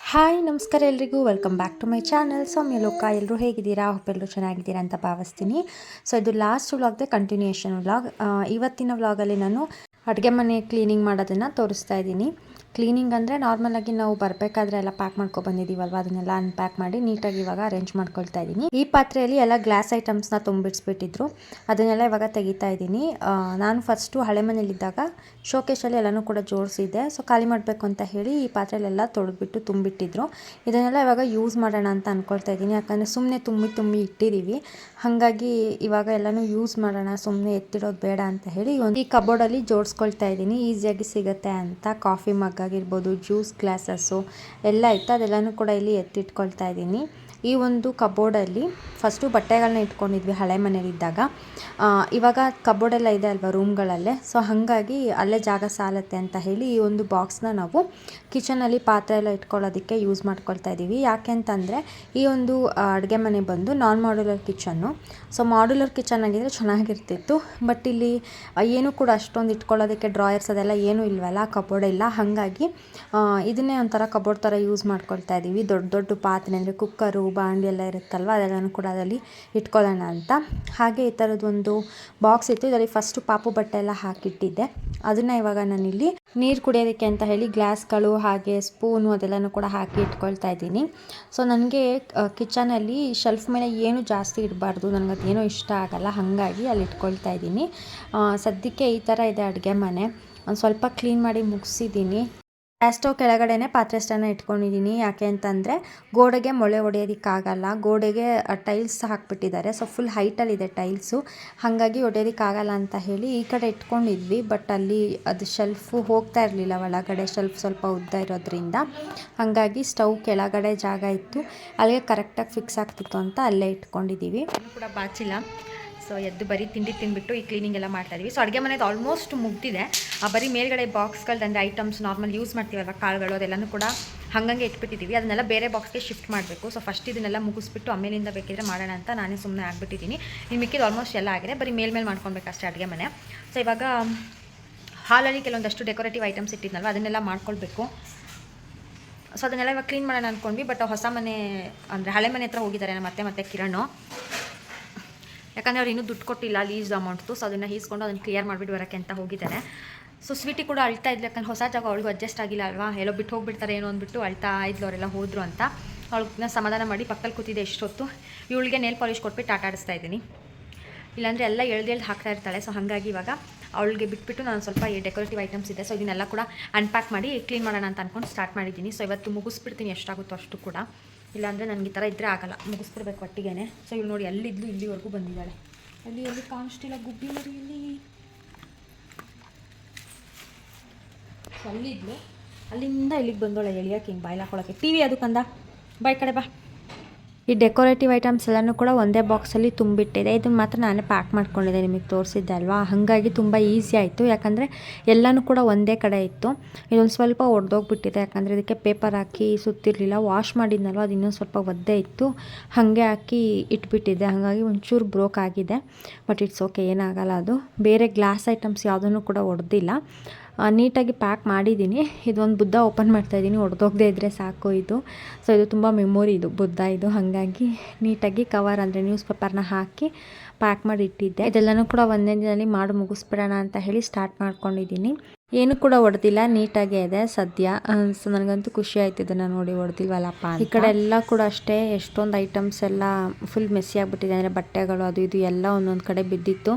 Hi, ನಮಸ್ಕಾರ ಎಲ್ರಿಗೂ. Welcome back to my channel Soumya Loka ಎಲ್ಲರೂ ಹೇಗಿದ್ದೀರಾ? ಎಲ್ಲರೂ ಚೆನ್ನಾಗಿದ್ದೀರಾ ಅಂತ ಭಾವಿಸ್ತೀನಿ. ಸೊ ಇದು ಲಾಸ್ಟ್ ವ್ಲಾಗ್ದೆ ಕಂಟಿನ್ಯೂಯೇಷನ್ ವ್ಲಾಗ್ ಇವತ್ತಿನ ವ್ಲಾಗಲ್ಲಿ ನಾನು ಅಡುಗೆ ಮನೆ ಕ್ಲೀನಿಂಗ್ ಮಾಡೋದನ್ನು ತೋರಿಸ್ತಾ ಇದ್ದೀನಿ. ಕ್ಲೀನಿಂಗ್ ಅಂದರೆ ನಾರ್ಮಲಾಗಿ ನಾವು ಬರಬೇಕಾದ್ರೆ ಎಲ್ಲ ಪ್ಯಾಕ್ ಮಾಡ್ಕೊ ಬಂದಿದ್ದೀವಲ್ವ ಅದನ್ನೆಲ್ಲ ಅನ್ಪ್ಯಾಕ್ ಮಾಡಿ ನೀಟಾಗಿ ಇವಾಗ ಅರೇಂಜ್ ಮಾಡ್ಕೊಳ್ತಾ ಇದ್ದೀನಿ ಈ ಪಾತ್ರೆಯಲ್ಲಿ ಎಲ್ಲ ಗ್ಲಾಸ್ ಐಟಮ್ಸ್ನ ತುಂಬಿಡ್ಸ್ಬಿಟ್ಟಿದ್ರು ಅದನ್ನೆಲ್ಲ ಇವಾಗ ತೆಗಿತಾ ಇದ್ದೀನಿ ನಾನು ಫಸ್ಟು ಹಳೆ ಮನೇಲಿದ್ದಾಗ ಶೋಕೇಶಲ್ಲಿ ಎಲ್ಲನೂ ಕೂಡ ಜೋಡಿಸಿದ್ದೆ. ಸೊ ಖಾಲಿ ಮಾಡಬೇಕು ಅಂತ ಹೇಳಿ ಈ ಪಾತ್ರೆಲೆಲ್ಲ ತೊಳೆದ್ಬಿಟ್ಟು ತುಂಬಿಟ್ಟಿದ್ರು. ಇದನ್ನೆಲ್ಲ ಇವಾಗ ಯೂಸ್ ಮಾಡೋಣ ಅಂತ ಅಂದ್ಕೊಳ್ತಾ ಇದ್ದೀನಿ ಯಾಕಂದರೆ ಸುಮ್ಮನೆ ತುಂಬಿ ತುಂಬಿ ಇಟ್ಟಿದ್ದೀವಿ ಹಾಗಾಗಿ ಇವಾಗ ಎಲ್ಲನೂ ಯೂಸ್ ಮಾಡೋಣ ಸುಮ್ಮನೆ ಎತ್ತಿಡೋದು ಬೇಡ ಅಂತ ಹೇಳಿ ಒಂದು ಈ ಕಬೋರ್ಡಲ್ಲಿ ಜೋಡಿಸ್ಕೊಳ್ತಾ ಇದ್ದೀನಿ ಈಸಿಯಾಗಿ ಸಿಗುತ್ತೆ ಅಂತ ಕಾಫಿ ಮಗ್ ಆಗಿರ್ಬೋದು ಜ್ಯೂಸ್ ಗ್ಲಾಸಸ್ಸು ಎಲ್ಲ ಇತ್ತು. ಅದೆಲ್ಲನೂ ಕೂಡ ಇಲ್ಲಿ ಎತ್ತಿಟ್ಕೊಳ್ತಾ ಇದ್ದೀನಿ. ಈ ಒಂದು ಕಬೋರ್ಡಲ್ಲಿ ಫಸ್ಟು ಬಟ್ಟೆಗಳನ್ನ ಇಟ್ಕೊಂಡಿದ್ವಿ ಹಳೆ ಮನೇಲಿದ್ದಾಗ ಇವಾಗ ಕಬೋರ್ಡೆಲ್ಲ ಇದೆ ಅಲ್ವಾ ರೂಮ್ಗಳಲ್ಲೇ? ಸೊ, ಹಾಗಾಗಿ ಅಲ್ಲೇ ಜಾಗ ಸಾಲತ್ತೆ ಅಂತ ಹೇಳಿ ಈ ಒಂದು ಬಾಕ್ಸ್ನ ನಾವು ಕಿಚನಲ್ಲಿ ಪಾತ್ರೆ ಎಲ್ಲ ಇಟ್ಕೊಳ್ಳೋದಕ್ಕೆ ಯೂಸ್ ಮಾಡ್ಕೊಳ್ತಾ ಇದ್ದೀವಿ. ಯಾಕೆ ಅಂತಂದರೆ, ಈ ಒಂದು ಅಡುಗೆ ಮನೆ ಬಂದು non modular kitchen. So, modular kitchen ಆಗಿದ್ರೆ ಚೆನ್ನಾಗಿರ್ತಿತ್ತು. ಬಟ್ ಇಲ್ಲಿ ಏನು ಕೂಡ ಅಷ್ಟೊಂದು ಇಟ್ಕೊಳ್ಳೋದಕ್ಕೆ ಡ್ರಾಯರ್ಸ್ ಅದೆಲ್ಲ ಏನೂ ಇಲ್ವಲ್ಲ ಕಬೋರ್ಡ್ ಇಲ್ಲ. ಹಾಗಾಗಿ ಇದನ್ನೇ ಒಂಥರ ಕಬೋರ್ಡ್ ಥರ ಯೂಸ್ ಮಾಡ್ಕೊಳ್ತಾ ಇದ್ದೀವಿ. ದೊಡ್ಡ ದೊಡ್ಡ ಪಾತ್ರೆ, ಅಂದರೆ ಕುಕ್ಕರು ಬಾಂಡಿ ಎಲ್ಲ ಇರುತ್ತಲ್ವ, ಅದೆಲ್ಲನೂ ಕೂಡ ಅದರಲ್ಲಿ ಇಟ್ಕೊಳ್ಳೋಣ ಅಂತ. ಹಾಗೆ ಈ ಥರದ್ದೊಂದು ಬಾಕ್ಸ್ ಇತ್ತು, ಇದರಲ್ಲಿ ಫಸ್ಟು ಪಾಪು ಬಟ್ಟೆ ಎಲ್ಲ ಹಾಕಿಟ್ಟಿದ್ದೆ. ಅದನ್ನು ಇವಾಗ ನಾನಿಲ್ಲಿ ನೀರು ಕುಡಿಯೋದಕ್ಕೆ ಅಂತ ಹೇಳಿ ಗ್ಲಾಸ್ಗಳು ಹಾಗೆ ಸ್ಪೂನು ಅದೆಲ್ಲನೂ ಕೂಡ ಹಾಕಿ ಇಟ್ಕೊಳ್ತಾ ಇದ್ದೀನಿ. ಸೊ ನನಗೆ ಕಿಚನಲ್ಲಿ ಶೆಲ್ಫ್ ಮೇಲೆ ಏನು ಜಾಸ್ತಿ ಇಡಬಾರ್ದು ನನಗೆ ಅದೇನೂ ಇಷ್ಟ ಆಗಲ್ಲ, ಹಾಗಾಗಿ ಅಲ್ಲಿ ಇಟ್ಕೊಳ್ತಾ ಇದ್ದೀನಿ. ಸದ್ಯಕ್ಕೆ ಈ ಥರ ಇದೆ ಅಡುಗೆ ಮನೆ. ಒಂದು ಸ್ವಲ್ಪ ಕ್ಲೀನ್ ಮಾಡಿ ಮುಗಿಸಿದ್ದೀನಿ. ಸ್ಟವ್ ಕೆಳಗಡೆನೆ ಪಾತ್ರೆ ಸ್ಟ್ಯಾಂಡ್ನ ಇಟ್ಕೊಂಡಿದ್ದೀನಿ ಯಾಕೆ ಅಂತಂದರೆ ಗೋಡೆಗೆ ಮೊಳೆ ಹೊಡೆಯೋದಕ್ಕಾಗಲ್ಲ ಗೋಡೆಗೆ ಟೈಲ್ಸ್ ಹಾಕಿಬಿಟ್ಟಿದ್ದಾರೆ. ಸೊ, ಫುಲ್ ಹೈಟಲ್ಲಿದೆ ಟೈಲ್ಸು. ಹಾಗಾಗಿ ಹೊಡೆಯೋದಕ್ಕಾಗಲ್ಲ ಅಂತ ಹೇಳಿ ಈ ಕಡೆ ಇಟ್ಕೊಂಡಿದ್ವಿ. ಬಟ್ ಅಲ್ಲಿ ಅದು ಶೆಲ್ಫು ಹೋಗ್ತಾ ಇರಲಿಲ್ಲ ಒಳಗಡೆ. ಶೆಲ್ಫ್ ಸ್ವಲ್ಪ ಉದ್ದ ಇರೋದ್ರಿಂದ. ಹಾಗಾಗಿ ಸ್ಟವ್ ಕೆಳಗಡೆ ಜಾಗ ಇತ್ತು. ಅಲ್ಲಿಗೆ ಕರೆಕ್ಟಾಗಿ ಫಿಕ್ಸ್ ಆಗ್ತಿತ್ತು ಅಂತ ಅಲ್ಲೇ ಇಟ್ಕೊಂಡಿದ್ದೀವಿ ಕೂಡ ಬಾಚಿಲ್ಲ. ಸೊ ಎದ್ದು ಬರೀ ತಿಂಡಿ ತಿಂದ್ಬಿಟ್ಟು ಈ ಕ್ಲೀನಿಂಗ್ ಎಲ್ಲ ಮಾಡ್ತಾ ಇದೀವಿ. ಸೊ ಅಡುಗೆ ಮನೆದು ಆಲ್ಮೋಸ್ಟ್ ಮುಗ್ದಿದೆ. ಆ ಬರೀ ಮೇಲ್ಗಡೆ ಬಾಕ್ಸ್ಗಳು ಅಂದರೆ ಐಟಮ್ಸ್ ನಾರ್ಮಲ್ ಯೂಸ್ ಮಾಡ್ತೀವಲ್ವ? ಕಾಳುಗಳು ಅದೆಲ್ಲನೂ ಕೂಡ ಹಂಗಂಗೆ ಇಟ್ಬಿಟ್ಟಿದ್ದೀವಿ ಅದನ್ನೆಲ್ಲ ಬೇರೆ ಬಾಕ್ಸ್ಗೆ ಶಿಫ್ಟ್ ಮಾಡಬೇಕು. ಸೊ ಫಸ್ಟ್ ಇದನ್ನೆಲ್ಲ ಮುಗಿಸ್ಬಿಟ್ಟು ಆಮೇಲಿಂದ ಬೇಕಿದ್ರೆ ಮಾಡೋಣ ಅಂತ ನಾನೇ ಸುಮ್ಮನೆ ಆಗಿಬಿಟ್ಟಿದ್ದೀನಿ. ಇನ್ನು ಮಿಕ್ಕಿದ್ದು ಆಲ್ಮೋಸ್ಟ್ ಎಲ್ಲ ಆಗಿದೆ. ಬರೀ ಮೇಲ್ಮೇಲೆ ಮಾಡ್ಕೊಬೇಕಷ್ಟೇ ಅಡುಗೆ ಮನೆ. ಸೊ ಇವಾಗ, ಹಾಲಲ್ಲಿ ಕೆಲವೊಂದಷ್ಟು ಡೆಕೋರೇಟಿವ್ ಐಟಮ್ಸ್ ಇಟ್ಟಿದ್ನಲ್ವ? ಅದನ್ನೆಲ್ಲ ಮಾಡ್ಕೊಳ್ಬೇಕು. ಸೊ ಅದನ್ನೆಲ್ಲ ಇವಾಗ ಕ್ಲೀನ್ ಮಾಡೋಣ ಅಂದ್ಕೊಂಡ್ವಿ ಬಟ್ ಹೊಸ ಮನೆ ಅಂದರೆ ಹಳೆ ಮನೆ ಹತ್ರ ಹೋಗಿದ್ದಾರೆ ನಮ್ಮ ಮತ್ತೆ ಮತ್ತೆ ಕಿರಣ್. ಯಾಕಂದರೆ ಅವ್ರು ಇನ್ನೂ ದುಡ್ಡು ಕೊಟ್ಟಿಲ್ಲ ಲೀಸ್ ಅಮೌಂಟ್ದು ಸೊ ಅದನ್ನು ಈಸ್ಕೊಂಡು ಅದನ್ನು ಕ್ಲಿಯರ್ ಮಾಡಿಬಿಟ್ಟು ಬರೋಕ್ಕೆ ಅಂತ ಹೋಗಿದ್ದಾರೆ. ಸೊ ಸ್ವೀಟಿ ಕೂಡ ಅಳ್ತಾ ಇದ್ಲು, ಯಾಕಂದ್ರೆ ಹೊಸ ಜಾಗ ಅವಳಿಗೂ ಅಡ್ಜಸ್ಟ್ ಆಗಿಲ್ಲ ಅಲ್ವಾ? ಎಲ್ಲೋ ಬಿಟ್ಟು ಹೋಗ್ಬಿಡ್ತಾರೆ ಏನೋ ಅಂದ್ಬಿಟ್ಟು ಅಳ್ತಾ ಇದ್ಲು ಅವರೆಲ್ಲ ಹೋದರು ಅಂತ. ಅವಳನ್ನ ಸಮಾಧಾನ ಮಾಡಿ ಪಕ್ಕಲ್ಲಿ ಕೂತಿದ್ದೆ ಎಷ್ಟೊತ್ತು ಇವಳಿಗೆ ನೇಲ್ ಪಾಲಿಷ್ ಕೊಟ್ಬಿಟ್ಟು ಆಟ ಆಡಿಸ್ತಾ ಇದ್ದೀನಿ. ಇಲ್ಲಾಂದರೆ ಎಲ್ಲ ಎಳ್ದು ಎಳ್ದು ಹಾಕ್ತಾ ಇರ್ತಾಳೆ ಸೊ ಹಾಗಾಗಿ ಇವಾಗ ಅವಳಿಗೆ ಬಿಟ್ಬಿಟ್ಟು ನಾನು ಸ್ವಲ್ಪ ಈ ಡೆಕೋರೇಟಿವ್ ಐಟಮ್ಸ್ ಇದೆ. ಸೊ ಇದನ್ನೆಲ್ಲ ಕೂಡ ಅನ್ಪ್ಯಾಕ್ ಮಾಡಿ ಕ್ಲೀನ್ ಮಾಡೋಣ ಅಂತ ಅಂದ್ಕೊಂಡು ಸ್ಟಾರ್ಟ್ ಮಾಡಿದ್ದೀನಿ. ಸೊ ಇವತ್ತು ಮುಗಿಸ್ಬಿಡ್ತೀನಿ, ಎಷ್ಟಾಗುತ್ತೋ ಅಷ್ಟು ಕೂಡ. ಇಲ್ಲಾಂದರೆ ನನಗೆ ಈ ಥರ ಇದ್ದರೆ ಆಗಲ್ಲ. ಮುಗಿಸ್ಬಿಡ್ಬೇಕು ಒಟ್ಟಿಗೆ ಸೊ ಇವ್ಳು ನೋಡಿ ಅಲ್ಲಿದ್ಲು ಇಲ್ಲಿವರೆಗೂ ಬಂದಿದ್ದಾಳೆ. ಅಲ್ಲಿ ಅಲ್ಲಿ ಕಾಣಿಸ್ತಿಲ್ಲ ಗುಬ್ಬಿ ಮರಿ ಇಲ್ಲಿ. ಸೊ ಅಲ್ಲಿದ್ಲು ಅಲ್ಲಿಂದ ಇಲ್ಲಿಗೆ ಬಂದೋಳೆ ಎಳಿಯೋಕೆ ಹಿಂಗೆ ಬಾಯ್ಲಾಕೊಳಕ್ಕೆ. ಟಿ ವಿ ಅದು ಕಂದ. ಬಾಯ್ ಕಡೆ ಬಾ. ಈ ಡೆಕೋರೇಟಿವ್ ಐಟಮ್ಸ್ ಎಲ್ಲನೂ ಕೂಡ ಒಂದೇ ಬಾಕ್ಸಲ್ಲಿ ತುಂಬಿಟ್ಟಿದೆ. ಇದನ್ನು ಮಾತ್ರ ನಾನೇ ಪ್ಯಾಕ್ ಮಾಡ್ಕೊಂಡಿದ್ದೆ, ನಿಮಗೆ ತೋರಿಸಿದ್ದೆ ಅಲ್ವಾ? ಹಾಗಾಗಿ ತುಂಬ ಈಸಿ ಆಯಿತು. ಯಾಕಂದರೆ ಎಲ್ಲನೂ ಕೂಡ ಒಂದೇ ಕಡೆ ಇತ್ತು. ಇದೊಂದು ಸ್ವಲ್ಪ ಒಡೆದೋಗ್ಬಿಟ್ಟಿದೆ. ಯಾಕಂದರೆ ಇದಕ್ಕೆ ಪೇಪರ್ ಹಾಕಿ ಸುತ್ತಿರಲಿಲ್ಲ. ವಾಶ್ ಮಾಡಿದ್ನಲ್ವ? ಅದು ಇನ್ನೊಂದು ಸ್ವಲ್ಪ ಒದ್ದೆ ಇತ್ತು. ಹಾಗೆ ಹಾಕಿ ಇಟ್ಬಿಟ್ಟಿದ್ದೆ. ಹಾಗಾಗಿ ಒಂಚೂರು ಬ್ರೋಕ್ ಆಗಿದೆ. ಬಟ್ ಇಟ್ಸ್ ಓಕೆ ಏನಾಗಲ್ಲ ಅದು. ಬೇರೆ ಗ್ಲಾಸ್ ಐಟಮ್ಸ್ ಯಾವುದನ್ನು ಕೂಡ ಒಡೆದಿಲ್ಲ. ನೀಟಾಗಿ ಪ್ಯಾಕ್ ಮಾಡಿದ್ದೀನಿ. ಇದೊಂದು ಬುದ್ಧ ಓಪನ್ ಮಾಡ್ತಾ ಇದ್ದೀನಿ. ಒಡೆದೋಗದೆ ಇದ್ದರೆ ಸಾಕು ಇದು. ಸೊ ಇದು ತುಂಬ ಮೆಮೊರಿ ಇದು, ಬುದ್ಧ ಇದು. ಹಾಗಾಗಿ ನೀಟಾಗಿ ಕವರ್ ಅಂದರೆ ನ್ಯೂಸ್ ಪೇಪರ್ನ ಹಾಕಿ ಪ್ಯಾಕ್ ಮಾಡಿ ಇಟ್ಟಿದ್ದೆ. ಇದೆಲ್ಲನೂ ಕೂಡ ಒಂದೇ ದಿನದಲ್ಲಿ ಮಾಡಿ ಮುಗಿಸ್ಬಿಡೋಣ ಅಂತ ಹೇಳಿ ಸ್ಟಾರ್ಟ್ ಮಾಡ್ಕೊಂಡಿದ್ದೀನಿ. ಏನು ಕೂಡ ಹೊಡೆದಿಲ್ಲ ನೀಟಾಗೇ ಇದೆ ಸದ್ಯ. ಸೊ ನನಗಂತೂ ಖುಷಿ ಆಯ್ತು ಇದನ್ನು ನೋಡಿ ಹೊಡೆದಿಲ್ವಲ್ಲಪ್ಪ ಈ ಕಡೆ ಎಲ್ಲ ಕೂಡ ಅಷ್ಟೇ, ಎಷ್ಟೊಂದು ಐಟಮ್ಸ್ ಎಲ್ಲ ಫುಲ್ ಮೆಸ್ಸಿ ಆಗಿಬಿಟ್ಟಿದೆ. ಅಂದರೆ ಬಟ್ಟೆಗಳು, ಅದು ಇದು ಎಲ್ಲ ಒಂದೊಂದು ಕಡೆ ಬಿದ್ದಿತ್ತು.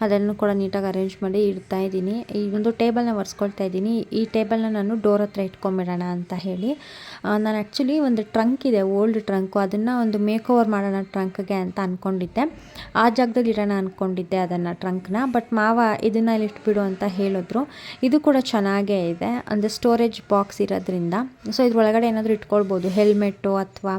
ಅದನ್ನು ಕೂಡ ನೀಟಾಗಿ ಅರೇಂಜ್ ಮಾಡಿ ಇಡ್ತಾ ಇದ್ದೀನಿ. ಈ ಒಂದು ಟೇಬಲ್ನ ಒರೆಸ್ಕೊಳ್ತಾ ಇದ್ದೀನಿ. ಈ ಟೇಬಲ್ನ ನಾನು ಡೋರ್ ಹತ್ರ ಇಟ್ಕೊಂಬಿಡೋಣ ಅಂತ ಹೇಳಿ. ನಾನು ಆ್ಯಕ್ಚುಲಿ ಒಂದು ಟ್ರಂಕ್ ಇದೆ ಓಲ್ಡ್ ಟ್ರಂಕು ಅದನ್ನು ಒಂದು ಮೇಕ್ ಓವರ್ ಮಾಡೋಣ ಟ್ರಂಕ್ಗೆ ಅಂತ ಅಂದ್ಕೊಂಡಿದ್ದೆ ಆ ಜಾಗದಲ್ಲಿ ಇರೋಣ ಅಂದ್ಕೊಂಡಿದ್ದೆ ಅದನ್ನು ಟ್ರಂಕ್ನ ಬಟ್ ಮಾವ ಇದನ್ನು ಇಲ್ಲಿ ಇಟ್ಬಿಡು ಅಂತ ಹೇಳಿದ್ರು. ಇದು ಕೂಡ ಚೆನ್ನಾಗೇ ಇದೆ. ಅಂದರೆ ಸ್ಟೋರೇಜ್ ಬಾಕ್ಸ್ ಇರೋದ್ರಿಂದ. ಸೊ ಇದ್ರೊಳಗಡೆ ಏನಾದರೂ ಇಟ್ಕೊಳ್ಬೋದು ಹೆಲ್ಮೆಟ್ಟು ಅಥವಾ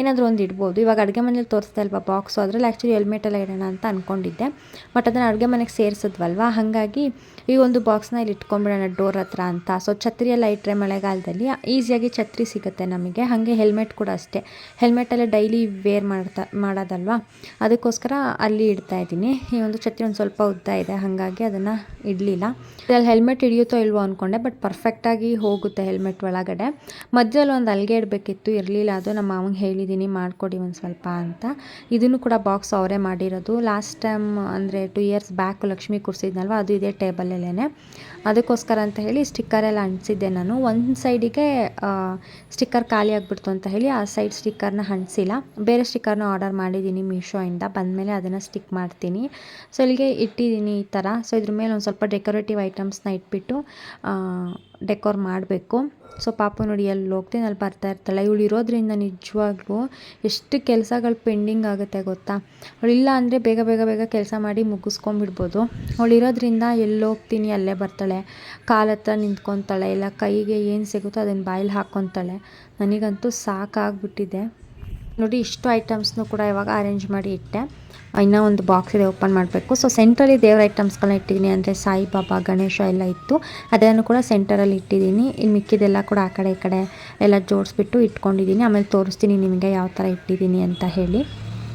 ಏನಾದರೂ ಒಂದು ಇಡ್ಬೋದು. ಇವಾಗ ಅಡುಗೆ ಮನೇಲಿ ತೋರಿಸ್ತಾ ಇಲ್ವಾ ಬಾಕ್ಸು ಅದರಲ್ಲಿ ಆ್ಯಕ್ಚುಲಿ ಹೆಲ್ಮೆಟ್ ಎಲ್ಲ ಇಡೋಣ ಅಂತ ಅಂದ್ಕೊಂಡಿದ್ದೆ ಬಟ್ ಅದನ್ನು ಅಡುಗೆ ಮನೆಗೆ ಸೇರಿಸಿದ್ವಲ್ವ, ಹಾಗಾಗಿ ಈ ಒಂದು ಬಾಕ್ಸ್ನ ಇಲ್ಲಿ ಇಟ್ಕೊಂಡ್ಬಿಡೋಣ ಡೋರ್ ಹತ್ರ ಅಂತ. ಸೊ ಛತ್ರಿ ಎಲ್ಲ ಇಟ್ಟರೆ ಮಳೆಗಾಲದಲ್ಲಿ ಈಸಿಯಾಗಿ ಛತ್ರಿ ಸಿಗುತ್ತೆ ನಮಗೆ. ಹಾಗೆ ಹೆಲ್ಮೆಟ್ ಕೂಡ ಅಷ್ಟೇ. ಹೆಲ್ಮೆಟೆಲ್ಲ ಡೈಲಿ ವೇರ್ ಮಾಡ್ತಾ, ಮಾಡೋದಲ್ವಾ? ಅದಕ್ಕೋಸ್ಕರ ಅಲ್ಲಿ ಇಡ್ತಾ ಇದ್ದೀನಿ. ಈ ಒಂದು ಛತ್ರಿ ಒಂದು ಸ್ವಲ್ಪ ಉದ್ದ ಇದೆ, ಹಾಗಾಗಿ ಅದನ್ನು ಇಡಲಿಲ್ಲ. ಇದ್ರಲ್ಲಿ ಹೆಲ್ಮೆಟ್ ಹಿಡಿಯುತ್ತೋ ಇಲ್ವೋ ಅಂದ್ಕೊಂಡೆ ಬಟ್ ಪರ್ಫೆಕ್ಟಾಗಿ ಹೋಗುತ್ತೆ ಹೆಲ್ಮೆಟ್ ಒಳಗಡೆ. ಮಧ್ಯದಲ್ಲಿ ಒಂದು ಅಲ್ಗೆ ಇಡಬೇಕಿತ್ತು, ಇರಲಿಲ್ಲ ಅದು. ನಮ್ಮ ಮಾವಂಗೆ ಹೇಳಿದ್ದೀನಿ ಮಾಡಿಕೊಡಿ ಒಂದು ಸ್ವಲ್ಪ ಅಂತ. ಇದನ್ನು ಕೂಡ ಬಾಕ್ಸ್ ಅವರೇ ಮಾಡಿರೋದು. ಲಾಸ್ಟ್ ಟೈಮ್ ಅಂದರೆ ಟು ಇಯರ್ಸ್ ಬ್ಯಾಕ್ ಲಕ್ಷ್ಮಿ ಕೂರಿಸಿದ್ನಲ್ವ, ಅದು ಇದೇ ಟೇಬಲಲ್ಲೇ ಅದಕ್ಕೋಸ್ಕರ ಅಂತ ಹೇಳಿ ಸ್ಟಿಕ್ಕರ್ ಎಲ್ಲ ಅಂಟಿಸಿದ್ದೆ ನಾನು. ಒಂದು ಸೈಡಿಗೆ ಸ್ಟಿಕ್ಕರ್ ಖಾಲಿ ಆಗಿಬಿಡ್ತು ಅಂತ ಹೇಳಿ ಆ ಸೈಡ್ ಸ್ಟಿಕ್ಕರ್ನ ಅಂಟಿಸಿಲ್ಲ. ಬೇರೆ ಸ್ಟಿಕ್ಕರ್ನ ಆರ್ಡರ್ ಮಾಡಿದ್ದೀನಿ ಮೀಶೋಯಿಂದ ಬಂದಮೇಲೆ ಅದನ್ನು ಸ್ಟಿಕ್ ಮಾಡ್ತೀನಿ. ಸೊ ಇಲ್ಲಿಗೆ ಇಟ್ಟಿದ್ದೀನಿ ಈ ಥರ ಸೊ ಇದ್ರ ಮೇಲೆ ಒಂದು ಸ್ವಲ್ಪ ಡೆಕೋರೇಟಿವ್ ಐಟಮ್ಸ್ನ ಇಟ್ಬಿಟ್ಟು ಡೆಕೋರ್ ಮಾಡಬೇಕು. ಸೊ ಪಾಪ ನೋಡಿ ಎಲ್ಲಿ ಹೋಗ್ತೀನಿ, ಅಲ್ಲಿ ಬರ್ತಾ ಇರ್ತಾಳೆ. ಇವಳು ಇರೋದ್ರಿಂದ ನಿಜವಾಗ್ಲೂ ಎಷ್ಟು ಕೆಲಸಗಳು ಪೆಂಡಿಂಗ್ ಆಗುತ್ತೆ ಗೊತ್ತಾ? ಅವಳು ಇಲ್ಲ ಅಂದರೆ ಬೇಗ ಬೇಗ ಬೇಗ ಕೆಲಸ ಮಾಡಿ ಮುಗಿಸ್ಕೊಂಬಿಡ್ಬೋದು ಅವಳು ಇರೋದ್ರಿಂದ ಎಲ್ಲಿ ಹೋಗ್ತೀನಿ, ಅಲ್ಲೇ ಬರ್ತಾಳೆ. ಕಾಲ ಹತ್ರ ನಿಂತ್ಕೊತಾಳೆ, ಇಲ್ಲ ಕೈಗೆ ಏನು ಸಿಗುತ್ತೋ ಅದನ್ನು ಬಾಯಲ್ಲಿ ಹಾಕ್ಕೊತಾಳೆ. ನನಗಂತೂ ಸಾಕಾಗ್ಬಿಟ್ಟಿದೆ. ನೋಡಿ ಇಷ್ಟು ಐಟಮ್ಸ್ನು ಕೂಡ ಇವಾಗ ಅರೇಂಜ್ ಮಾಡಿ ಇಟ್ಟೆ. ಇನ್ನೂ ಒಂದು ಬಾಕ್ಸ್ ಇದೆ ಓಪನ್ ಮಾಡಬೇಕು. ಸೊ ಸೆಂಟ್ರಲ್ಲಿ ದೇವ್ರ ಐಟಮ್ಸ್ಗಳನ್ನ ಇಟ್ಟಿದ್ದೀನಿ. ಅಂದರೆ ಸಾಯಿಬಾಬಾ ಗಣೇಶ ಎಲ್ಲ ಇತ್ತು. ಅದನ್ನು ಕೂಡ ಸೆಂಟರಲ್ಲಿ ಇಟ್ಟಿದ್ದೀನಿ. ಇನ್ನು ಮಿಕ್ಕಿದೆಲ್ಲ ಕೂಡ ಆ ಕಡೆ ಈ ಕಡೆ ಎಲ್ಲ ಜೋಡಿಸ್ಬಿಟ್ಟು ಇಟ್ಕೊಂಡಿದ್ದೀನಿ. ಆಮೇಲೆ ತೋರಿಸ್ತೀನಿ ನಿಮಗೆ ಯಾವ ಥರ ಇಟ್ಟಿದ್ದೀನಿ ಅಂತ ಹೇಳಿ.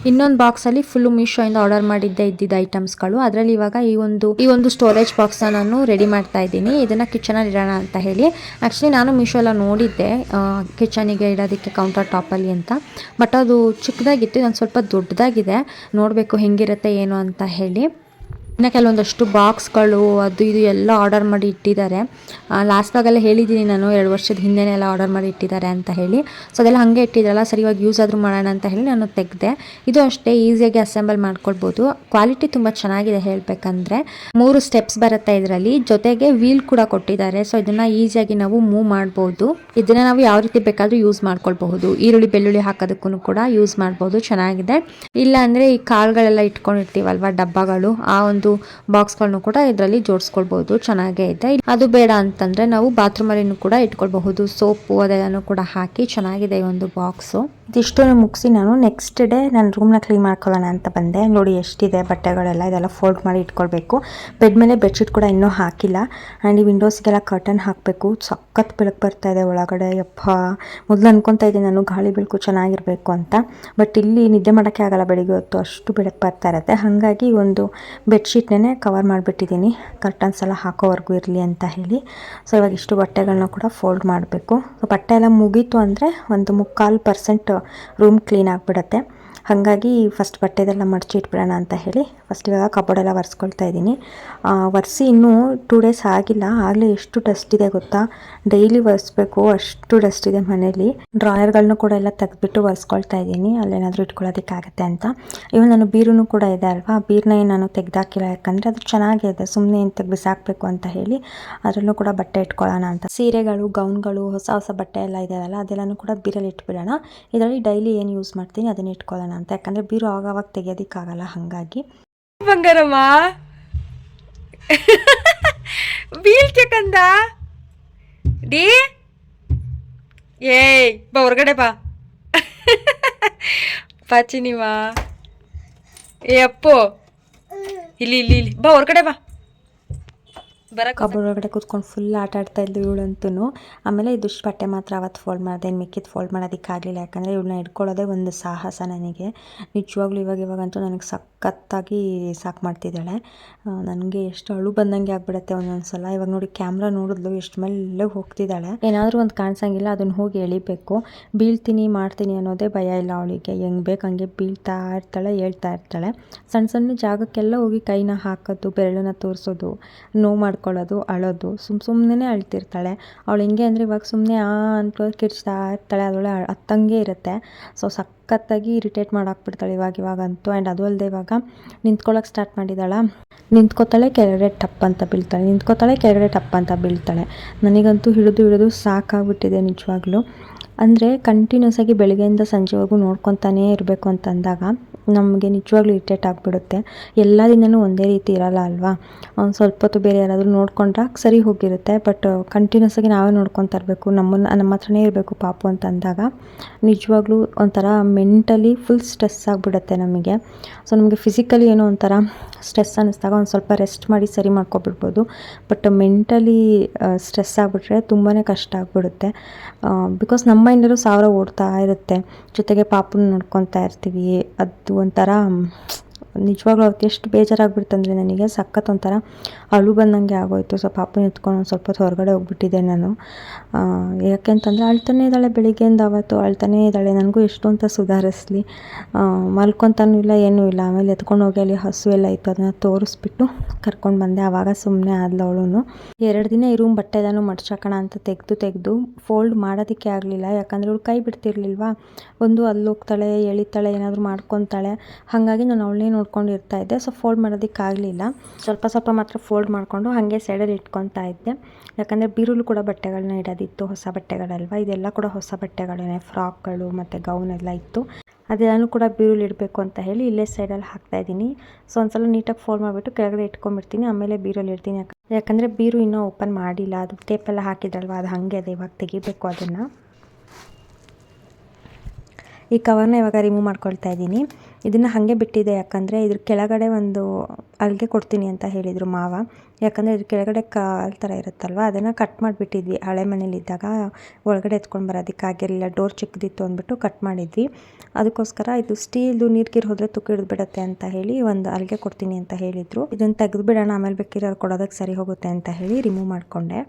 ಇನ್ನೊಂದು ಬಾಕ್ಸಲ್ಲಿ ಮೀಶೋ ಇಂದ ಆರ್ಡರ್ ಮಾಡಿದ್ದೆ ಇದ್ದಿದ್ದ ಐಟಮ್ಸ್ಗಳು ಅದರಲ್ಲಿ ಇವಾಗ ಈ ಒಂದು ಈ ಒಂದು ಸ್ಟೋರೇಜ್ ಬಾಕ್ಸ್ ನಾನು ರೆಡಿ ಮಾಡ್ತಾ ಇದ್ದೀನಿ. ಇದನ್ನು ಕಿಚನಲ್ಲಿ ಇಡೋಣ ಅಂತ ಹೇಳಿ. ಆ್ಯಕ್ಚುಲಿ ನಾನು ಮೀಶೋ ಎಲ್ಲ ನೋಡಿದ್ದೆ. ಕಿಚನಿಗೆ ಇಡೋದಕ್ಕೆ ಕೌಂಟರ್ ಟಾಪಲ್ಲಿ ಅಂತ. ಬಟ್ ಅದು ಚಿಕ್ಕದಾಗಿತ್ತು ಇದೊಂದು ಸ್ವಲ್ಪ ದೊಡ್ಡದಾಗಿದೆ. ನೋಡಬೇಕು ಹೆಂಗಿರುತ್ತೆ, ಏನು ಅಂತ ಹೇಳಿ. ಇನ್ನು ಕೆಲವೊಂದಷ್ಟು ಬಾಕ್ಸ್ಗಳು, ಅದು ಇದು ಎಲ್ಲ ಆರ್ಡರ್ ಮಾಡಿ ಇಟ್ಟಿದ್ದಾರೆ. ಲಾಸ್ಟಾಗೆಲ್ಲ ಹೇಳಿದ್ದೀನಿ ನಾನು, ಎರಡು ವರ್ಷದ ಹಿಂದೆನೇ ಎಲ್ಲ ಆರ್ಡರ್ ಮಾಡಿ ಇಟ್ಟಿದ್ದಾರೆ ಅಂತ ಹೇಳಿ. ಸೊ ಅದೆಲ್ಲ ಹಾಗೆ ಇಟ್ಟಿದ್ರಲ್ಲ ಸರಿ ಯೂಸ್ ಆದರೂ ಮಾಡೋಣ ಅಂತ ಹೇಳಿ ನಾನು ತೆಗೆದೆ. ಇದು ಅಷ್ಟೇ ಈಸಿಯಾಗಿ ಅಸೆಂಬಲ್ ಮಾಡ್ಕೊಳ್ಬೋದು. ಕ್ವಾಲಿಟಿ ತುಂಬ ಚೆನ್ನಾಗಿದೆ ಹೇಳಬೇಕಂದ್ರೆ. ಮೂರು ಸ್ಟೆಪ್ಸ್ ಬರುತ್ತೆ ಇದರಲ್ಲಿ. ಜೊತೆಗೆ ವೀಲ್ ಕೂಡ ಕೊಟ್ಟಿದ್ದಾರೆ. ಸೊ ಇದನ್ನು ಈಸಿಯಾಗಿ ನಾವು ಮೂವ್ ಮಾಡ್ಬೋದು. ಇದನ್ನು ನಾವು ಯಾವ ರೀತಿ ಬೇಕಾದರೂ ಯೂಸ್ ಮಾಡ್ಕೊಳ್ಬಹುದು. ಈರುಳ್ಳಿ, ಬೆಳ್ಳುಳ್ಳಿ ಹಾಕೋದಕ್ಕೂ ಕೂಡ ಯೂಸ್ ಮಾಡ್ಬೋದು. ಚೆನ್ನಾಗಿದೆ. ಇಲ್ಲ ಈ ಕಾಳುಗಳೆಲ್ಲ ಇಟ್ಕೊಂಡಿರ್ತೀವಲ್ವ, ಡಬ್ಬಗಳು, ಆ ಒಂದು ಬಾಕ್ಸ್ಗಳನ್ನು ಕೂಡ ಇದರಲ್ಲಿ ಜೋಡಿಸ್ಕೊಳ್ಬಹುದು ಚೆನ್ನಾಗೇ ಇದೆ. ಅದು ಬೇಡ ಅಂತಂದ್ರೆ ನಾವು ಬಾತ್ರೂಮಲ್ಲಿನೂ ಕೂಡ ಇಟ್ಕೊಳ್ಬಹುದು. ಸೋಪು ಅದೆಲ್ಲಾನು ಕೂಡ ಹಾಕಿ ಚೆನ್ನಾಗಿದೆ ಈ ಒಂದು ಬಾಕ್ಸು ಇದಿಷ್ಟು ಮುಗಿಸಿ ನಾನು ನೆಕ್ಸ್ಟ್ ಡೇ ನಾನು ರೂಮ್ನ ಕ್ಲೀನ್ ಮಾಡ್ಕೊಳ್ಳೋಣ ಅಂತ ಬಂದೆ. ನೋಡಿ ಎಷ್ಟಿದೆ ಬಟ್ಟೆಗಳೆಲ್ಲ, ಇದೆಲ್ಲ ಫೋಲ್ಡ್ ಮಾಡಿ ಇಟ್ಕೊಳ್ಬೇಕು. ಬೆಡ್ ಮೇಲೆ ಬೆಡ್ಶೀಟ್ ಕೂಡ ಇನ್ನೂ ಹಾಕಿಲ್ಲ. ಆ್ಯಂಡ್ ಈ ವಿಂಡೋಸ್ಗೆಲ್ಲ ಕರ್ಟನ್ ಹಾಕಬೇಕು. ಸಖತ್ ಬೆಳಕು ಬರ್ತಾ ಇದೆ ಒಳಗಡೆ. ಯಪ್ಪ, ಮೊದಲು ಅನ್ಕೊತಾ ಇದ್ದೆ ನಾನು ಗಾಳಿ ಬೆಳಕು ಚೆನ್ನಾಗಿರಬೇಕು ಅಂತ. ಬಟ್ ಇಲ್ಲಿ ನಿದ್ದೆ ಮಾಡೋಕ್ಕೆ ಆಗಲ್ಲ ಬೆಳಿಗ್ಗೆ ಹೊತ್ತು. ಅಷ್ಟು ಬೆಳಕು ಬರ್ತಾ ಇರುತ್ತೆ. ಹಾಗಾಗಿ ಒಂದು ಬೆಡ್ಶೀಟ್ನೇ ಕವರ್ ಮಾಡಿಬಿಟ್ಟಿದ್ದೀನಿ. ಕರ್ಟನ್ಸ್ ಎಲ್ಲ ಹಾಕೋವರೆಗೂ ಇರಲಿ ಅಂತ ಹೇಳಿ. ಸೊ ಇವಾಗ ಇಷ್ಟು ಬಟ್ಟೆಗಳನ್ನ ಕೂಡ ಫೋಲ್ಡ್ ಮಾಡಬೇಕು. ಬಟ್ಟೆ ಎಲ್ಲ ಮುಗೀತು ಅಂದರೆ ಒಂದು ಮುಕ್ಕಾಲು ಪರ್ಸೆಂಟ್ ರೂಮ್ ಕ್ಲೀನ್ ಆಗಿಬಿಡತ್ತೆ. ಹಾಗಾಗಿ ಫಸ್ಟ್ ಬಟ್ಟೆದೆಲ್ಲ ಮಡಚಿ ಇಟ್ಬಿಡೋಣ ಅಂತ ಹೇಳಿ ಫಸ್ಟ್ ಇವಾಗ ಕಬೋರ್ಡೆಲ್ಲ ಒರೆಸ್ಕೊಳ್ತಾ ಇದ್ದೀನಿ. ಒರೆಸಿ ಇನ್ನೂ ಟೂ ಡೇಸ್ ಆಗಿಲ್ಲ. ಆಗಲೇ ಎಷ್ಟು ಡಸ್ಟ್ ಇದೆ ಗೊತ್ತಾ? ಡೈಲಿ ಒರೆಸ್ಬೇಕು, ಅಷ್ಟು ಡಸ್ಟ್ ಇದೆ ಮನೇಲಿ. ಡ್ರಾಯರ್ಗಳನ್ನೂ ಕೂಡ ಎಲ್ಲ ತೆಗೆದ್ಬಿಟ್ಟು ಒರೆಸ್ಕೊಳ್ತಾ ಇದ್ದೀನಿ. ಅಲ್ಲೇನಾದರೂ ಇಟ್ಕೊಳ್ಳೋದಕ್ಕಾಗತ್ತೆ ಅಂತ. ಇವನ್ ನಾನು ಬೀರೂ ಕೂಡ ಇದೆ ಅಲ್ವಾ? ಬೀರ್ನ ಏನು ನಾನು ತೆಗ್ದಾಕಿಲ್ಲ ಯಾಕಂದರೆ ಅದು ಚೆನ್ನಾಗಿದೆ. ಸುಮ್ಮನೆ ಏನು ತೆಗೆದು ಬಿಸಾಕಬೇಕು ಅಂತ ಹೇಳಿ ಅದರಲ್ಲೂ ಕೂಡ ಬಟ್ಟೆ ಇಟ್ಕೊಳ್ಳೋಣ ಅಂತ. ಸೀರೆಗಳು, ಗೌನ್ಗಳು, ಹೊಸ ಹೊಸ ಬಟ್ಟೆ ಎಲ್ಲ ಇದೆಯಲ್ಲ, ಅದೆಲ್ಲನೂ ಕೂಡ ಬೀರಲ್ಲಿ ಇಟ್ಬಿಡೋಣ. ಇದರಲ್ಲಿ ಡೈಲಿ ಏನು ಯೂಸ್ ಮಾಡ್ತೀನಿ ಅದನ್ನ ಇಟ್ಕೊಳ್ಳೋಣ ಅಂತ. ಯಾಕಂದರೆ ಬೀರು ಆವಾಗ ತೆಗಿಯೋದಕ್ಕಾಗಲ್ಲ, ಹಾಗಾಗಿ. ಬಂಗಾರಮ್ಮ! ಬೀಳ್ತಕ್ಕಂದ ಡೀ? ಏಯ್, ಬಾ ಹೊರಗಡೆ ಬಾ. ಪಾಚಿನಿವಾ ಏ ಅಪ್ಪು. ಇಲ್ಲಿ ಇಲ್ಲಿ ಇಲ್ಲಿ. ಬಾ ಹೊರಗಡೆ ಬಾ. ಕಬೋರ್ಡ್ ಒಳಗಡೆ ಕೂತ್ಕೊಂಡು ಫುಲ್ ಆಟ ಆಡ್ತಾ ಇದ್ಲು ಇವಳಂತೂ ಆಮೇಲೆ ಇದು ಬಟ್ಟೆ ಮಾತ್ರ ಅವತ್ತು ಫೋಲ್ಡ್ ಮಾಡಿದೆ. ಇನ್ನು ಮಿಕ್ಕಿದ್ದು ಫೋಲ್ಡ್ ಮಾಡೋದಕ್ಕಾಗಲಿಲ್ಲ ಯಾಕಂದರೆ ಇವಳನ್ನ ಇಟ್ಕೊಳ್ಳೋದೇ ಒಂದು ಸಾಹಸ ನನಗೆ. ನಿಜವಾಗ್ಲೂ ಇವಾಗ ಇವಾಗಂತೂ ನನಗೆ ಸಖತ್ತಾಗಿ ಸಾಕು ಮಾಡ್ತಿದ್ದಾಳೆ. ನನಗೆ ಎಷ್ಟು ಅಳು ಬಂದಂಗೆ ಆಗ್ಬಿಡುತ್ತೆ ಒಂದೊಂದು ಸಲ. ಇವಾಗ ನೋಡಿ ಕ್ಯಾಮ್ರಾ ನೋಡಿದ್ಲು, ಎಷ್ಟು ಮೇಲೆ ಹೋಗ್ತಿದ್ದಾಳೆ. ಏನಾದರೂ ಒಂದು ಕಾಣಿಸಂಗಿಲ್ಲ, ಅದನ್ನು ಹೋಗಿ ಎಳಿಬೇಕು. ಬೀಳ್ತೀನಿ, ಮಾಡ್ತೀನಿ ಅನ್ನೋದೇ ಭಯ ಇಲ್ಲ ಅವಳಿಗೆ. ಹೆಂಗೆ ಬೇಕು ಹಂಗೆ ಬೀಳ್ತಾ ಇರ್ತಾಳೆ, ಹೇಳ್ತಾ ಇರ್ತಾಳೆ. ಸಣ್ಣ ಸಣ್ಣ ಜಾಗಕ್ಕೆಲ್ಲ ಹೋಗಿ ಕೈನ ಹಾಕೋದು, ಬೆರಳನ್ನ ತೋರಿಸೋದು, ನೋವು ಮಾಡ್ಕೊಳ್ಳೋದು ಅಳೋದು ಸುಮ್ಮ ಸುಮ್ಮನೆ ಅಳ್ತಿರ್ತಾಳೆ. ಅವಳು ಹೆಂಗೆ ಅಂದರೆ ಇವಾಗ ಸುಮ್ಮನೆ ಆ ಅಂತ ಕಿರ್ಚ್ತಾ ಇರ್ತಾಳೆ ಅದೊಳೆ ಹತ್ತಂಗೆ ಇರುತ್ತೆ. ಸೊ ಸಖತ್ತಾಗಿ ಇರಿಟೇಟ್ ಮಾಡಾಕ್ಬಿಡ್ತಾಳೆ ಇವಾಗ, ಇವಾಗಂತೂ. ಆ್ಯಂಡ್ ಅದು ಅಲ್ಲದೆ ಇವಾಗ ನಿಂತ್ಕೊಳ್ಳೋಕೆ ಸ್ಟಾರ್ಟ್ ಮಾಡಿದಾಳ. ನಿಂತ್ಕೋತಾಳೆ ಕೆಳಗಡೆ ಟಪ್ ಅಂತ ಬೀಳ್ತಾಳೆ. ನಿಂತ್ಕೋತಾಳೆ ಕೆಳಗಡೆ ಟಪ್ ಅಂತ ಬೀಳ್ತಾಳೆ. ನನಗಂತೂ ಹಿಡಿದು ಹಿಡಿದು ಸಾಕಾಗ್ಬಿಟ್ಟಿದೆ ನಿಜವಾಗ್ಲೂ. ಅಂದರೆ ಕಂಟಿನ್ಯೂಸ್ ಆಗಿ ಬೆಳಗ್ಗೆಯಿಂದ ಸಂಜೆವರೆಗೂ ನೋಡ್ಕೊತಾನೇ ಇರಬೇಕು ಅಂತ ಅಂದಾಗ ನಮಗೆ ನಿಜವಾಗ್ಲೂ ಇರಿಟೇಟ್ ಆಗಿಬಿಡುತ್ತೆ. ಎಲ್ಲ ದಿನವೂ ಒಂದೇ ರೀತಿ ಇರಲ್ಲ ಅಲ್ವಾ? ಒಂದು ಸ್ವಲ್ಪ ಹೊತ್ತು ಬೇರೆ ಯಾರಾದರೂ ನೋಡ್ಕೊಂಡ್ರೆ ಸರಿ ಹೋಗಿರುತ್ತೆ. ಬಟ್ ಕಂಟಿನ್ಯೂಸ್ ಆಗಿ ನಾವೇ ನೋಡ್ಕೊತಾ ಇರಬೇಕು ನಮ್ಮನ್ನು, ನಮ್ಮ ಹತ್ರನೇ ಇರಬೇಕು ಪಾಪು ಅಂತ ಅಂದಾಗ. ನಿಜವಾಗ್ಲೂ ಒಂಥರ ಮೆಂಟಲಿ ಫುಲ್ ಸ್ಟ್ರೆಸ್ ಆಗಿಬಿಡುತ್ತೆ ನಮಗೆ. ಸೊ ನಮಗೆ ಫಿಸಿಕಲಿ ಏನೋ ಒಂಥರ ಸ್ಟ್ರೆಸ್ ಅನ್ನಿಸ್ದಾಗ ಒಂದು ಸ್ವಲ್ಪ ರೆಸ್ಟ್ ಮಾಡಿ ಸರಿ ಮಾಡ್ಕೊಬಿಡ್ಬೋದು. ಬಟ್ ಮೆಂಟಲಿ ಸ್ಟ್ರೆಸ್ ಆಗಿಬಿಟ್ರೆ ತುಂಬಾ ಕಷ್ಟ ಆಗಿಬಿಡುತ್ತೆ. ಬಿಕಾಸ್ ನಮ್ಮ ಮೈಂಡಲ್ಲೂ ಸಾವಿರ ಓಡ್ತಾ ಇರುತ್ತೆ. ಜೊತೆಗೆ ಪಾಪುನ ನೋಡ್ಕೊತಾ ಇರ್ತೀವಿ. ಅದು ಒಂಥರ ನಿಜವಾಗ್ಲೂ ಅವತ್ತು ಎಷ್ಟು ಬೇಜಾರಾಗ್ಬಿಡ್ತಂದರೆ ನನಗೆ ಸಖತ್ ಒಂಥರ ಅಳು ಬಂದಂಗೆ ಆಗೋಯ್ತು. ಸೊ ಪಾಪ ಎತ್ಕೊಂಡು ಒಂದು ಸ್ವಲ್ಪ ಹೊತ್ತು ಹೊರಗಡೆ ಹೋಗ್ಬಿಟ್ಟಿದ್ದೆ ನಾನು. ಯಾಕೆ ಯಾಕೆಂತಂದರೆ ಅಳ್ತಾನೇ ಇದ್ದಾಳೆ ಬೆಳಿಗ್ಗೆಯಿಂದ ಅವತ್ತು, ಅಳ್ತಾನೇ ಇದ್ದಾಳೆ. ನನಗೂ ಎಷ್ಟು ಅಂತ ಸುಧಾರಿಸ್ಲಿ. ಮಲ್ಕೊತಾನೂ ಇಲ್ಲ, ಏನೂ ಇಲ್ಲ. ಆಮೇಲೆ ಎತ್ಕೊಂಡು ಹೋಗಿ ಅಲ್ಲಿ ಹಸು ಎಲ್ಲ ಇತ್ತು, ಅದನ್ನ ತೋರಿಸ್ಬಿಟ್ಟು ಕರ್ಕೊಂಡು ಬಂದೆ. ಆವಾಗ ಸುಮ್ಮನೆ ಆದ್ಲು ಅವಳು ಎರಡು ದಿನ ಈ ರೂಮ್ ಬಟ್ಟೆ ಎಲ್ಲನೂ ಮಡ್ಚಾಕೋಣ ಅಂತ ತೆಗೆದು ತೆಗೆದು ಫೋಲ್ಡ್ ಮಾಡೋದಕ್ಕೆ ಆಗಲಿಲ್ಲ. ಯಾಕಂದರೆ ಅವಳು ಕೈ ಬಿಡ್ತಿರ್ಲಿಲ್ವಾ? ಒಂದು ಅಲ್ಲಿ ಹೋಗ್ತಾಳೆ ಎಳಿತಾಳೆ, ಏನಾದರೂ ಮಾಡ್ಕೊತಾಳೆ. ಹಾಗಾಗಿ ನಾನು ಅವಳನ್ನೇ ನೋಡ್ಕೊಂಡು ಇರ್ತಾ ಇದ್ದೆ. ಸೊ ಫೋಲ್ಡ್ ಮಾಡೋದಕ್ಕಾಗಲಿಲ್ಲ ಸ್ವಲ್ಪ ಸ್ವಲ್ಪ ಮಾತ್ರ ಫೋಲ್ಡ್ ಮಾಡಿಕೊಂಡು ಹಾಗೆ ಸೈಡಲ್ಲಿ ಇಟ್ಕೊತಾ ಇದ್ದೆ. ಯಾಕಂದರೆ ಬೀರುಲು ಕೂಡ ಬಟ್ಟೆಗಳನ್ನ ಇಡೋದಿತ್ತು, ಹೊಸ ಬಟ್ಟೆಗಳಲ್ವ? ಇದೆಲ್ಲ ಕೂಡ ಹೊಸ ಬಟ್ಟೆಗಳೇ ಫ್ರಾಕ್ಗಳು ಮತ್ತು ಗೌನ್ ಎಲ್ಲ ಇತ್ತು. ಅದೆಲ್ಲನೂ ಕೂಡ ಬೀರುಲಿ ಇಡಬೇಕು ಅಂತ ಹೇಳಿ ಇಲ್ಲೇ ಸೈಡಲ್ಲಿ ಹಾಕ್ತಾ ಇದ್ದೀನಿ. ಸೊ ಒಂದ್ಸಲ ನೀಟಾಗಿ ಫೋಲ್ಡ್ ಮಾಡಿಬಿಟ್ಟು ಕೆಳಗಡೆ ಇಟ್ಕೊಂಡ್ಬಿಡ್ತೀನಿ, ಆಮೇಲೆ ಬೀರಲ್ಲಿ ಇಡ್ತೀನಿ. ಯಾಕ, ಯಾಕಂದರೆ ಬೀರು ಇನ್ನೂ ಓಪನ್ ಮಾಡಿಲ್ಲ. ಅದು ಟೇಪೆಲ್ಲ ಹಾಕಿದ್ರಲ್ವ? ಅದು ಹಾಗೆ ಅದೇ ಇವಾಗ ತೆಗಿಬೇಕು ಅದನ್ನು. ಈ ಕವರ್ನ ಇವಾಗ ರಿಮೂವ್ ಮಾಡ್ಕೊಳ್ತಾ ಇದ್ದೀನಿ. ಇದನ್ನು ಹಾಗೆ ಬಿಟ್ಟಿದೆ, ಯಾಕಂದರೆ ಇದ್ರ ಕೆಳಗಡೆ ಒಂದು ಅಲ್ಲಿಗೆ ಕೊಡ್ತೀನಿ ಅಂತ ಹೇಳಿದರು ಮಾವ. ಯಾಕಂದರೆ ಇದ್ರ ಕೆಳಗಡೆ ಕಾಲ್ ಥರ ಇರುತ್ತಲ್ವ, ಅದನ್ನು ಕಟ್ ಮಾಡಿಬಿಟ್ಟಿದ್ವಿ. ಹಳೆ ಮನೇಲಿದ್ದಾಗ ಒಳಗಡೆ ಎತ್ಕೊಂಡು ಬರೋದಕ್ಕಾಗಿರಲಿಲ್ಲ ಡೋರ್ ಚಿಕ್ಕದಿತ್ತು ಅಂದ್ಬಿಟ್ಟು ಕಟ್ ಮಾಡಿದ್ವಿ. ಅದಕ್ಕೋಸ್ಕರ ಇದು ಸ್ಟೀಲ್ದು ನೀರ್ಗೀರು ಹೋದರೆ ತುಕ್ಕು ಹಿಡಿದು ಬಿಡುತ್ತೆ ಅಂತ ಹೇಳಿ ಒಂದು ಅಲ್ಲಿಗೆ ಕೊಡ್ತೀನಿ ಅಂತ ಹೇಳಿದರು. ಇದನ್ನು ತೆಗೆದು ಬಿಡೋಣ ಆಮೇಲೆ ಬೇಕಿರೋರು ಕೊಡೋದಕ್ಕೆ ಸರಿ ಹೋಗುತ್ತೆ ಅಂತ ಹೇಳಿ ರಿಮೂವ್ ಮಾಡಿಕೊಂಡೆ.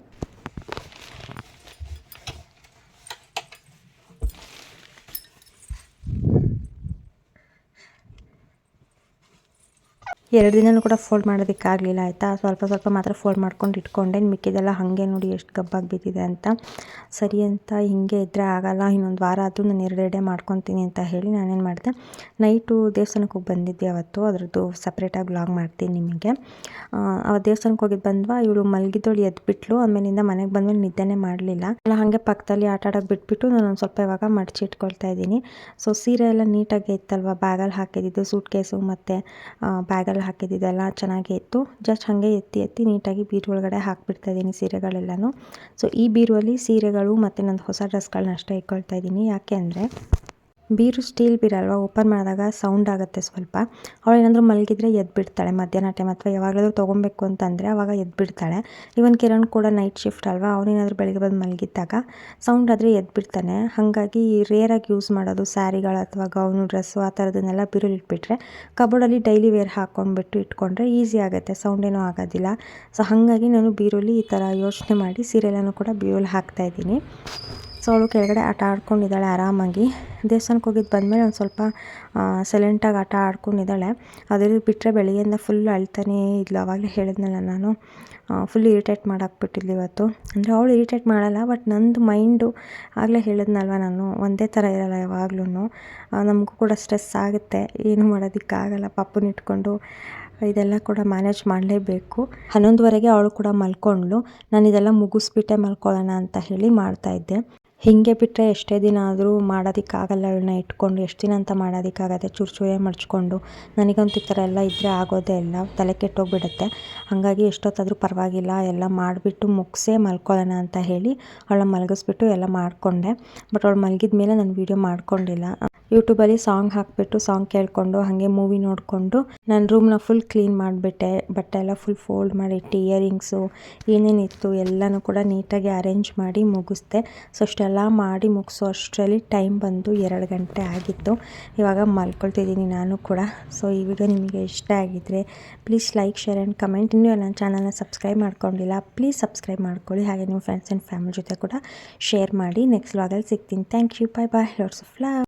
ಎರಡು ದಿನನೂ ಕೂಡ ಫೋಲ್ಡ್ ಮಾಡೋದಕ್ಕಾಗಲಿಲ್ಲ, ಆಯಿತಾ? ಸ್ವಲ್ಪ ಸ್ವಲ್ಪ ಮಾತ್ರ ಫೋಲ್ಡ್ ಮಾಡ್ಕೊಂಡು ಇಟ್ಕೊಂಡೆ. ಮಿಕ್ಕಿದೆಲ್ಲ ಹಾಗೆ ನೋಡಿ ಎಷ್ಟು ಗಬ್ಬಾಗಿ ಬಿದ್ದಿದೆ ಅಂತ. ಸರಿ ಅಂತ ಹಿಂಗೆ ಇದ್ದರೆ ಆಗಲ್ಲ, ಇನ್ನೊಂದು ವಾರ ಆದರೂ ನಾನು ಎರಡೆರಡೆ ಮಾಡ್ಕೊತೀನಿ ಅಂತ ಹೇಳಿ ನಾನೇನು ಮಾಡಿದೆ. ನೈಟು ದೇವಸ್ಥಾನಕ್ಕೆ ಹೋಗಿ ಬಂದಿದ್ದೆ ಅವತ್ತು. ಅದರದ್ದು ಸಪ್ರೇಟಾಗಿ ಬ್ಲಾಗ್ ಮಾಡ್ತೀನಿ ನಿಮಗೆ. ಆ ದೇವಸ್ಥಾನಕ್ಕೆ ಹೋಗಿದ್ದು ಬಂದ್ವಾ, ಇವಳು ಮಲಗಿದ್ದವಳು ಎದ್ಬಿಟ್ಲು. ಆಮೇಲಿಂದ ಮನೆಗೆ ಬಂದ್ಮೇಲೆ ನಿದ್ದೆನೇ ಮಾಡಲಿಲ್ಲ. ಇಲ್ಲ ಹಾಗೆ ಪಕ್ಕದಲ್ಲಿ ಆಟ ಆಡೋಕೆ ಬಿಟ್ಬಿಟ್ಟು ನಾನು ಸ್ವಲ್ಪ ಇವಾಗ ಮಡಚಿ ಇಟ್ಕೊಳ್ತಾ ಇದ್ದೀನಿ. ಸೊ ಸೀರೆ ಎಲ್ಲ ನೀಟಾಗಿ ಇತ್ತಲ್ವ? ಬ್ಯಾಗಲ್ಲಿ ಹಾಕಿದ್ದು ಸೂಟ್ ಕೇಸು ಮತ್ತು ಬ್ಯಾಗಲ್ಲಿ ಹಾಕಿದ್ದೆಲ್ಲ ಚೆನ್ನಾಗೇ ಇತ್ತು. ಜಸ್ಟ್ ಹಾಗೆ ಎತ್ತಿ ಎತ್ತಿ ನೀಟಾಗಿ ಬೀರು ಒಳಗಡೆ ಹಾಕಿಬಿಡ್ತಾ ಇದ್ದೀನಿ ಸೀರೆಗಳೆಲ್ಲನೂ. ಸೊ ಈ ಬೀರುವಲ್ಲಿ ಸೀರೆಗಳು ಮತ್ತು ನಂದು ಹೊಸ ಡ್ರೆಸ್ಗಳನ್ನ ಅಷ್ಟೇ ಇಟ್ಕೊಳ್ತಾ ಇದ್ದೀನಿ. ಯಾಕೆ ಅಂದರೆ ಬೀರು ಸ್ಟೀಲ್ ಬೀರಲ್ವ ಓಪನ್ ಮಾಡಿದಾಗ ಸೌಂಡ್ ಆಗುತ್ತೆ ಸ್ವಲ್ಪ. ಅವಳು ಏನಾದರೂ ಮಲಗಿದ್ರೆ ಎದ್ದು ಬಿಡ್ತಾಳೆ ಮಧ್ಯಾಹ್ನ ಟೈಮ್ ಅಥವಾ ಯಾವಾಗಲಾದರೂ ತೊಗೊಬೇಕು ಅಂತಂದರೆ ಅವಾಗ ಎದ್ದು ಬಿಡ್ತಾಳೆ ಇವನ್ ಕಿರಣ್ ಕೂಡ ನೈಟ್ ಶಿಫ್ಟ್ ಅಲ್ವಾ ಅವನೇನಾದರೂ ಬೆಳಗ್ಗೆ ಬಂದು ಮಲಗಿದ್ದಾಗ ಸೌಂಡ್ ಆದರೆ ಎದ್ದು ಬಿಡ್ತಾನೆ ಹಾಗಾಗಿ ರೇರಾಗಿ ಯೂಸ್ ಮಾಡೋದು ಸ್ಯಾರಿಗಳು ಅಥವಾ ಗೌನು ಡ್ರೆಸ್ಸು ಆ ಥರದನ್ನೆಲ್ಲ ಬೀರಲ್ಲಿ ಇಟ್ಬಿಟ್ರೆ ಕಬೋರ್ಡಲ್ಲಿ ಡೈಲಿ ವೇರ್ ಹಾಕೊಂಡ್ಬಿಟ್ಟು ಇಟ್ಕೊಂಡ್ರೆ ಈಸಿ ಆಗುತ್ತೆ. ಸೌಂಡ್ ಏನೂ ಆಗೋದಿಲ್ಲ. ಸೊ ಹಾಗಾಗಿ ನಾನು ಬೀರುಲಿ ಈ ಥರ ಯೋಚನೆ ಮಾಡಿ ಸೀರೆಲ್ಲನೂ ಕೂಡ ಬೀರಲ್ಲಿ ಹಾಕ್ತಾ ಇದ್ದೀನಿ. ಸೊ ಅವಳು ಕೆಳಗಡೆ ಆಟ ಆಡ್ಕೊಂಡಿದ್ದಾಳೆ ಆರಾಮಾಗಿ. ದೇವಸ್ಥಾನಕ್ಕೆ ಹೋಗಿದ್ದು ಬಂದಮೇಲೆ ಒಂದು ಸ್ವಲ್ಪ ಸೈಲೆಂಟಾಗಿ ಆಟ ಆಡ್ಕೊಂಡಿದ್ದಾಳೆ. ಅದೇ ಬಿಟ್ಟರೆ ಬೆಳಗ್ಗೆಯಿಂದ ಫುಲ್ ಅಳ್ತಾನೇ ಇದ್ಲು. ಅವಾಗಲೇ ಹೇಳಿದ್ನಲ್ಲ ನಾನು ಫುಲ್ ಇರಿಟೇಟ್ ಮಾಡಾಕ್ಬಿಟ್ಟಿದ್ಲು ಇವತ್ತು. ಅಂದರೆ ಅವಳು ಇರಿಟೇಟ್ ಮಾಡಲ್ಲ ಬಟ್ ನಂದು ಮೈಂಡು ಆಗಲೇ ಹೇಳಿದ್ನಲ್ವ ನಾನು, ಒಂದೇ ಥರ ಇರಲ್ಲ ಯಾವಾಗ್ಲೂ ನಮಗೂ ಕೂಡ ಸ್ಟ್ರೆಸ್ ಆಗುತ್ತೆ, ಏನು ಮಾಡೋದಕ್ಕಾಗಲ್ಲ ಪಾಪುನ ಇಟ್ಕೊಂಡು ಇದೆಲ್ಲ ಕೂಡ ಮ್ಯಾನೇಜ್ ಮಾಡಲೇಬೇಕು. ಹನ್ನೊಂದುವರೆಗೆ ಅವಳು ಕೂಡ ಮಲ್ಕೊಂಡ್ಳು. ನಾನು ಇದೆಲ್ಲ ಮುಗಿಸ್ಬಿಟ್ಟೆ ಮಲ್ಕೊಳ್ಳೋಣ ಅಂತ ಹೇಳಿ ಮಾಡ್ತಾಯಿದ್ದೆ ಹೀಗೆ ಬಿಟ್ಟರೆ ಎಷ್ಟೇ ದಿನ ಆದರೂ ಮಾಡೋದಕ್ಕಾಗಲ್ಲ, ಇವಳನ್ನ ಇಟ್ಕೊಂಡು ಎಷ್ಟು ದಿನ ಅಂತ ಮಾಡೋದಕ್ಕಾಗತ್ತೆ ಚೂರು ಚೂರೇ ಮಡ್ಚ್ಕೊಂಡು ನನಗಂತೂ ಈ ಥರ ಎಲ್ಲ ಇದ್ದರೆ ಆಗೋದೇ ಇಲ್ಲ, ತಲೆ ಕೆಟ್ಟೋಗ್ಬಿಡುತ್ತೆ. ಹಾಗಾಗಿ ಎಷ್ಟೊತ್ತಾದರೂ ಪರವಾಗಿಲ್ಲ, ಎಲ್ಲ ಮಾಡಿಬಿಟ್ಟು ಮುಗಿಸೇ ಮಲ್ಕೊಳ್ಳೋಣ ಅಂತ ಹೇಳಿ ಅವಳ ಮಲಗಿಸ್ಬಿಟ್ಟು ಎಲ್ಲ ಮಾಡಿಕೊಂಡೆ. ಬಟ್ ಅವಳು ಮಲಗಿದ ಮೇಲೆ ನಾನು ವೀಡಿಯೋ ಮಾಡ್ಕೊಂಡಿಲ್ಲ. ಯೂಟ್ಯೂಬಲ್ಲಿ ಸಾಂಗ್ ಹಾಕಿಬಿಟ್ಟು ಸಾಂಗ್ ಕೇಳಿಕೊಂಡು, ಹಾಗೆ ಮೂವಿ ನೋಡಿಕೊಂಡು ನನ್ನ ರೂಮ್ನ ಫುಲ್ ಕ್ಲೀನ್ ಮಾಡಿಬಿಟ್ಟೆ. ಬಟ್ಟೆ ಎಲ್ಲ ಫುಲ್ ಫೋಲ್ಡ್ ಮಾಡಿಟ್ಟು ಇಯರಿಂಗ್ಸು ಏನೇನಿತ್ತು ಎಲ್ಲನೂ ಕೂಡ ನೀಟಾಗಿ ಅರೇಂಜ್ ಮಾಡಿ ಮುಗಿಸ್ದೆ. ಸೊ ಅಷ್ಟೆಲ್ಲ ಮಾಡಿ ಮುಗಿಸೋ. ಅಷ್ಟರಲ್ಲಿ ಟೈಮ್ ಬಂದು ಎರಡು ಗಂಟೆ ಆಗಿತ್ತು. ಇವಾಗ ಮಲ್ಕೊಳ್ತಿದ್ದೀನಿ ನಾನು ಕೂಡ. ಸೊ ಈ ವಿಡಿಯೋ ನಿಮಗೆ ಇಷ್ಟ ಆಗಿದ್ದರೆ please like share and comment ಇನ್ನೂ ನನ್ನ ಚಾನಲ್ನ ಸಬ್ಸ್ಕ್ರೈಬ್ ಮಾಡ್ಕೊಂಡಿಲ್ಲ ಪ್ಲೀಸ್ ಸಬ್ಸ್ಕ್ರೈಬ್ ಮಾಡ್ಕೊಳ್ಳಿ. ಹಾಗೆ ನಿಮ್ಮ ಫ್ರೆಂಡ್ಸ್ ಆ್ಯಂಡ್ ಫ್ಯಾಮಿಲಿ ಜೊತೆ ಕೂಡ ಶೇರ್ ಮಾಡಿ. ನೆಕ್ಸ್ಟ್ ವ್ಲಾಗಲ್ಲಿ ಸಿಗ್ತೀನಿ. Thank you bye bye lots of love